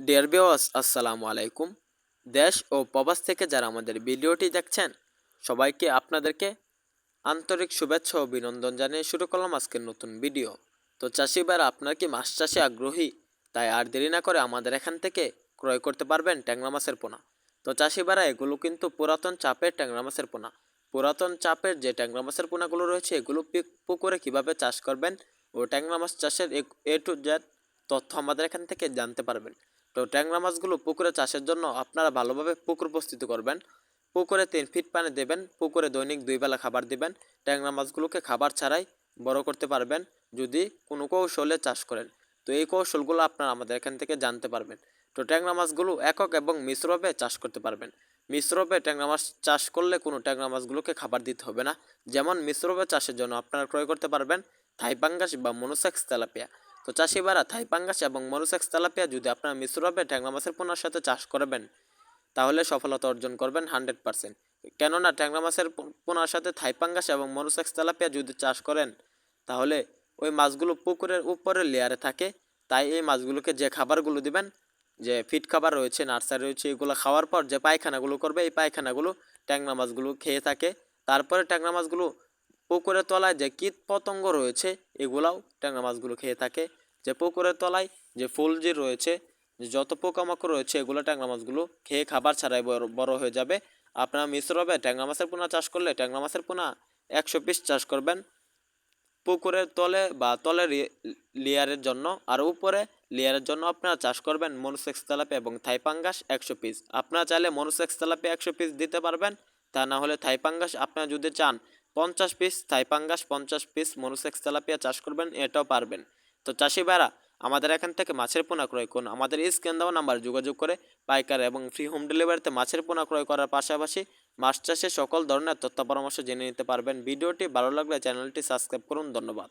Dear viewers আসসালামু আলাইকুম দেশ ও প্রবাস থেকে যারা আমাদের ভিডিওটি দেখছেন, সবাইকে আপনাদেরকে আন্তরিক শুভেচ্ছা ও অভিনন্দন জানিয়ে শুরু করলাম আজকের নতুন ভিডিও। তো চাষি ভাইরা, আপনার কি মাছ চাষে আগ্রহী? তাই আর দেরি না করে আমাদের এখান থেকে ক্রয় করতে পারবেন ট্যাংরা মাছের পোনা। তো চাষি ভাইরা, এগুলো কিন্তু পুরাতন চাপের ট্যাংরা মাছের পোনা। পুরাতন চাপের যে ট্যাংরা মাছের পোনাগুলো রয়েছে, এগুলো পুকুরে কীভাবে চাষ করবেন ও ট্যাংরা মাছ চাষের এ টু জেড তথ্য আমাদের এখান থেকে জানতে পারবেন। তো ট্যাংরা মাছগুলো পুকুরে চাষের জন্য আপনারা ভালোভাবে পুকুর প্রস্তুতি করবেন। পুকুরে তিন ফিট পানি দেবেন, পুকুরে দৈনিক দুই বেলা খাবার দিবেন। ট্যাংরা মাছগুলোকে খাবার ছাড়াই বড় করতে পারবেন যদি কোনো কৌশলে চাষ করেন। তো এই কৌশলগুলো আপনারা আমাদের এখান থেকে জানতে পারবেন। তো ট্যাংরা মাছগুলো একক এবং মিশ্রভাবে চাষ করতে পারবেন। মিশ্রভাবে ট্যাংরা মাছ চাষ করলে কোনো ট্যাংরা মাছগুলোকে খাবার দিতে হবে না। যেমন মিশ্রভাবে চাষের জন্য আপনারা ক্রয় করতে পারবেন থাইপাঙ্গাস বা মনোসেক্স তেলাপিয়া। তো চাষিবারা থাইপাঙ্গাস এবং মনোসেক্স তেলাপিয়া যদি আপনারা মিশ্রভাবে ট্যাংরা মাছের পোনার সাথে চাষ করবেন, তাহলে সফলতা অর্জন করবেন হান্ড্রেড পারসেন্ট। কেননা ট্যাংরা মাছের পোনার সাথে থাইপাঙ্গাস এবং মনোসেক্স তেলাপিয়া যদি চাষ করেন, তাহলে ওই মাছগুলো পুকুরের উপরে লেয়ারে থাকে। তাই এই মাছগুলোকে যে খাবারগুলো দিবেন, যে ফিট খাবার রয়েছে নার্সারি রয়েছে, এগুলো খাওয়ার পর যে পায়খানাগুলো করবে, এই পায়খানাগুলো ট্যাংরা মাছগুলো খেয়ে থাকে। তারপরে ট্যাংরা মাছগুলো পুকুরের তলায় যে কীট পতঙ্গ রয়েছে, এগুলাও ট্যাংরা মাছগুলো খেয়ে থাকে। যে পুকুরের তলায় যে ফুলজি রয়েছে, যে যত পোকামাকড় রয়েছে, এগুলো ট্যাংরা মাছগুলো খেয়ে খাবার ছাড়াই বড় বড় হয়ে যাবে। আপনারা মিশ্রভাবে ট্যাংরা মাছের পোনা চাষ করলে ট্যাংরা মাছের পোনা একশো পিস চাষ করবেন। পুকুরের তলে বা তলের লেয়ারের জন্য আর উপরে লেয়ারের জন্য আপনারা চাষ করবেন মনুসেক্স তেলাপি এবং থাইপাঙ্গাস একশো পিস। আপনারা চাইলে মনুসেক্স তেলাপি একশো পিস দিতে পারবেন। তা না হলে থাইপাঙ্গাস আপনারা যদি চান পঞ্চাশ পিস থাইপাঙ্গাস পঞ্চাশ পিস মনুসেক্স তেলাপিয়া চাষ করবেন, এটাও পারবেন। তো চাষি ভাইরা, আমাদের এখান থেকে মাছের পোনা ক্রয় করুন। আমাদের স্ক্যান দেওয়া নাম্বার যোগাযোগ করে পাইকার এবং ফ্রি হোম ডেলিভারিতে মাছের পোনা ক্রয় করার পাশাপাশি মাছ চাষে সকল ধরনের তথ্য পরামর্শ জেনে নিতে পারবেন। ভিডিওটি ভালো লাগলে চ্যানেলটি সাবস্ক্রাইব করুন। ধন্যবাদ।